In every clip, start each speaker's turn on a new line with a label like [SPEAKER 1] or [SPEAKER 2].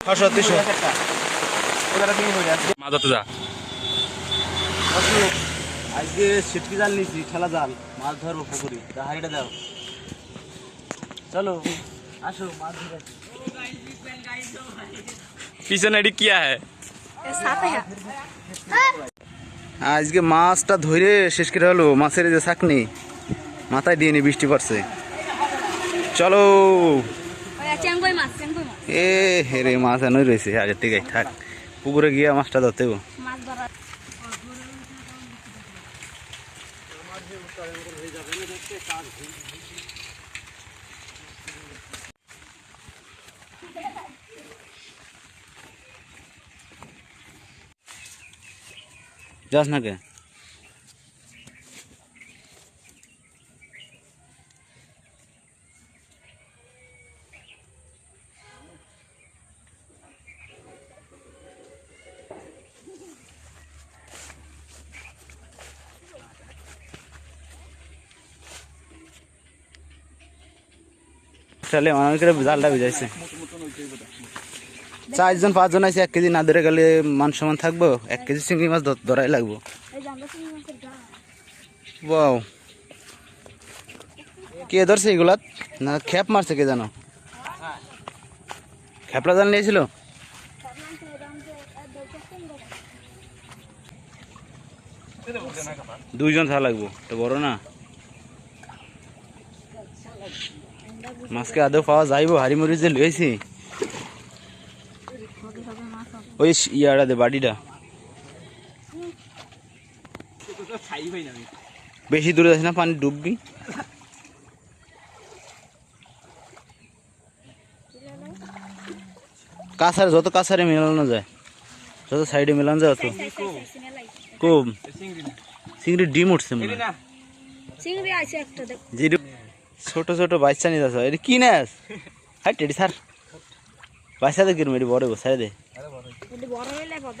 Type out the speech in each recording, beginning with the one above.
[SPEAKER 1] ছশো
[SPEAKER 2] যা।
[SPEAKER 1] আজকে ছিটকি জাল নিয়েছি খেলা জাল মাছ ধরবো পুকুরি তা হাড়িটা দাও। চলো আসো মাছ ধরে
[SPEAKER 2] পিছনে এটি কিয়া হ্যাঁ।
[SPEAKER 1] আজকে মাছটা ধরে শেষ করে হলো মাছের যে চাকনি মাথায় দিয়ে নি বৃষ্টি পড়ছে। চলো
[SPEAKER 3] চেঙ্গই মাছ চেঙ্গই মাছ
[SPEAKER 1] এ হেরে মাছ এনই রয়েছে আগের থেকে থাক। পুকুরে গিয়ে মাছটা ধরতে হইবো।
[SPEAKER 3] মাছ ধরা
[SPEAKER 1] যাস না কে? তাহলে অনেকের জালটা ভিজাইছে। চারজন, পাঁচজন আছে এক কেজি না ধরে গেলে মান সমান থাকব, এক কেজি চিংড়ি মাছ ধরাই লাগবো। ওয়াও কে ধরছে এগুলা না, খ্যাপ মারছে কে জানো? খ্যাপলা জাল নিয়েছিল? দুইজন থাকা লাগবো, তো বড় না? মাছকে আদৌ পাওয়া যাইব? হাড়ি মুড়ি যে লইছি। ওই ইয়াটা দে বাড়িটা। বেশি দূরে যাস না পানি ডুববি। কাছারে যত কাছারে মেলানো যায় যত সাইডে মেলানো যায় অত। কম চিংড়ি ডিম উঠছে মনে হয়। ছোট ছোট বাচ্চা নিয়ে যাচ্ছে এটা কি নেস? হাই টেডি স্যার বাচ্চাদের কিরম এটি বড় দে।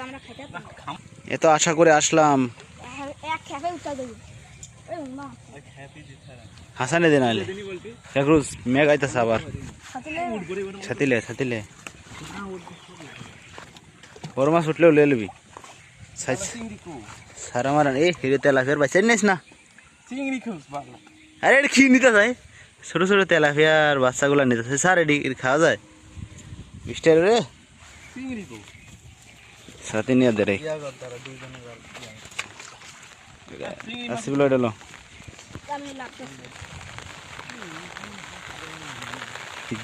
[SPEAKER 3] আমরা খাইতে পারতাম।
[SPEAKER 1] এত আশা করে আসলাম।
[SPEAKER 3] আর এক খেপে উঠা দেবো।
[SPEAKER 1] হাসানে দে নাহলে। একটু মেঘ আইতেছে আবার। ছাতিলে। ছাতিলে বড় মাছ উঠলেও লে লবি। সারা মারান। এই হিরো তেলাফিয়ার বাচ্চা। নিস না। আরে এটা কি নিতে যায় ছোট ছোট তেলাফিয়ার বাচ্চাগুলো নিতে স্যার এটি খাওয়া যায়? মিস্টার রে। সাথে নিয়ে দে রে। আসিবলো এটা লো।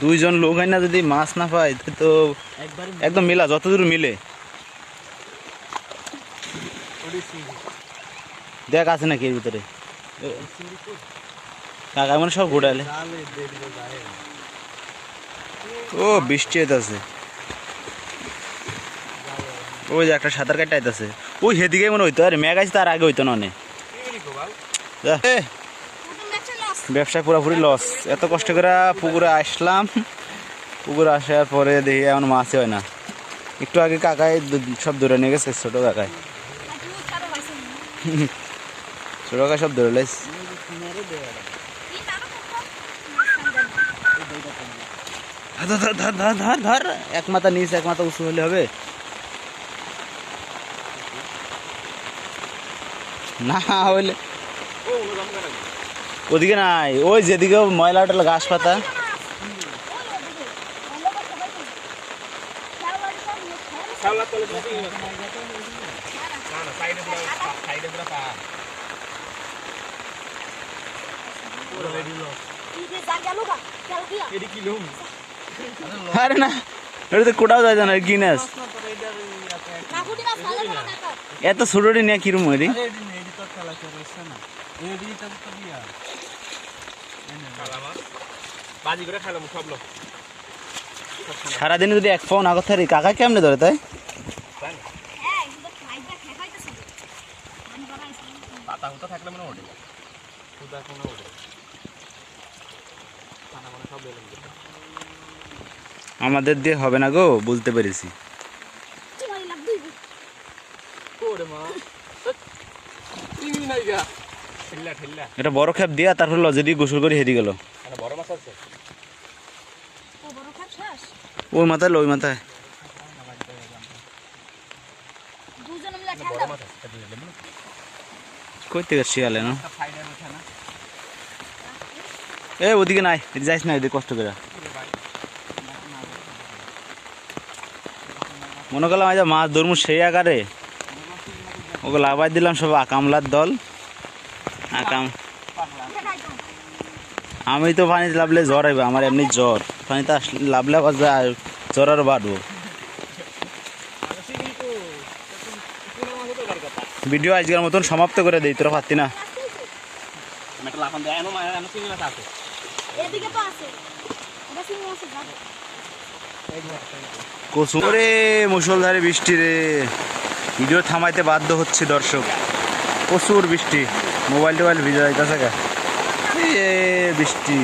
[SPEAKER 1] দুইজন লোক হয় না যদি মাছ না পায় তো একদম মিলা যতদূর মিলে। দেখ আছে নাকি এর ভিতরে। কাকা মানে সব ঘোরালে। ও বৃষ্টি আছে ওই যে একটা সাঁতার কাটতে আইতাছে। ওই সেদিকে মনে হইতো আরে মেঘ আছে তার আগে হইতো না অনেক ব্যবসা পুরোপুরি লস এত কষ্ট করে পুকুরে আসলাম। পুকুরে আসার পরে দেখি এমন মাছই হয় না। একটু আগে কাকায় সব ধরে নিয়ে গেছে ছোট
[SPEAKER 3] কাকায়
[SPEAKER 1] ছোট কাকা সব ধরে লাইস
[SPEAKER 3] কি তারও তো
[SPEAKER 1] ধর ধর ধর ধর ধর এক মাথা নিচ এক মাথা উঁচু হলে হবে। না হইলে ওদিকে নাই। ওই যেদিকে ময়লা টলা ঘাস পাতা। আরে না, এটা তো কোটাও যায় না গিনেস। এত ছোটটি নিয়ে কিরম হইরি সারাদিনে যদি এক পাও না কথা কাকা কেমনে ধরে তাই?
[SPEAKER 2] থাকলে কোনো মানে সব বেলুন
[SPEAKER 1] আমাদের দিয়ে হবে না গো, বুঝতে পেরেছি। এটা বড় খেপ দিয়া তারপর লজে দিয়ে গোসল করে হেরি গেল। ওই মাথায় লই মাথায়। শিয়ালে না? এ, ওদিকে নাই, যাইস না, এদিকে কষ্ট করে। মনে করলাম আজ মাছ ধরমু সেই আকারে। ওকে লাভাই দিলাম সব আকামলার দল। আকাম। আমি তো পানিতে লাভলে জ্বর আইবে আমার এমনি জ্বর। পানিতে আসলে লাভলে আবার জ্বর আর বাড়বো। ভিডিও আজকের মতন সমাপ্ত করে দেই তোরা পারতি না?
[SPEAKER 3] এদিকে তো আছে।
[SPEAKER 1] কসুরে মুসলধারে বৃষ্টি রে। ভিডিও থামাইতে বাধ্য হচ্ছে দর্শক। প্রচুর বৃষ্টি। মোবাইল টোবাইল ভিজে যাইতেছে গা। বৃষ্টি।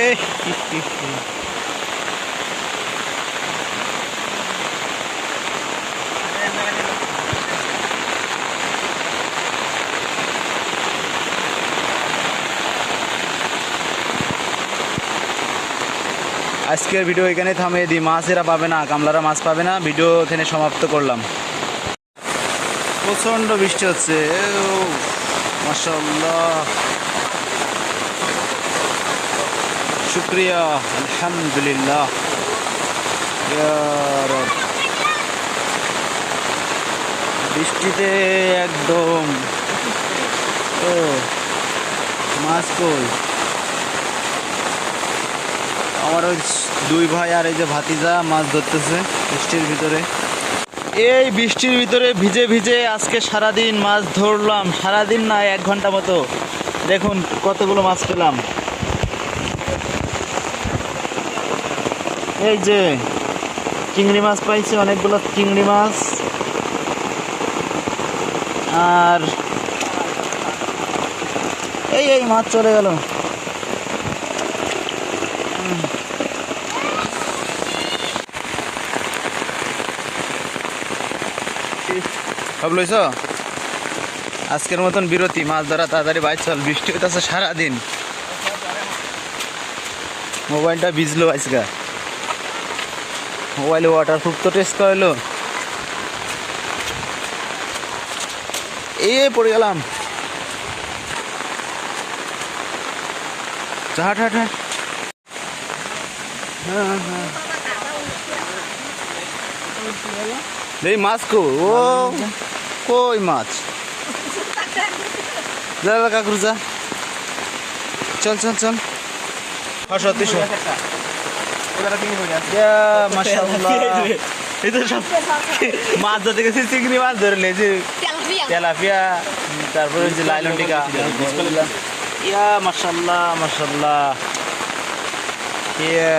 [SPEAKER 1] এ আজকের ভিডিও এখানে থামিয়ে দিই। মাছ এরা পাবে না, কামলারা মাছ পাবে না। ভিডিও এখানে সমাপ্ত করলাম। প্রচণ্ড বৃষ্টি হচ্ছে। শুক্রিয়া, আলহামদুলিল্লাহ। বৃষ্টিতে একদম। মাছ কই? আমার ওই দুই ভাই আর এই যে ভাতিজা মাছ ধরতেছে বৃষ্টির ভিতরে। এই বৃষ্টির ভিতরে ভিজে ভিজে আজকে সারাদিন মাছ ধরলাম, সারাদিন না, এক ঘণ্টা মতো। দেখুন কতগুলো মাছ পেলাম। এই যে চিংড়ি মাছ পাইছি, অনেকগুলো চিংড়ি মাছ। আর এই এই মাছ চলে গেল। সব লইছ? আজকের মতন বিরতি, মাছ ধরা তাড়াতাড়ি বাইর, চল, বৃষ্টি হইতেছে সারাদিন। মোবাইলটা ভিজলো আজকে। মোবাইলে ওয়াটার প্রুফ তো টেস্ট করাইলো। এই পড়ে গেলাম। এই মাছ কো, ও। কই মাছ? যা কাকুর যা। চল চল চল।
[SPEAKER 2] এবারে মাছ
[SPEAKER 1] ইয়া ধরতে গেছি চিংড়ি মাছ ধরলে যে
[SPEAKER 3] তেলাপিয়া।
[SPEAKER 1] তারপরে যে লাইলন টিকা। ইয়া ইয়া।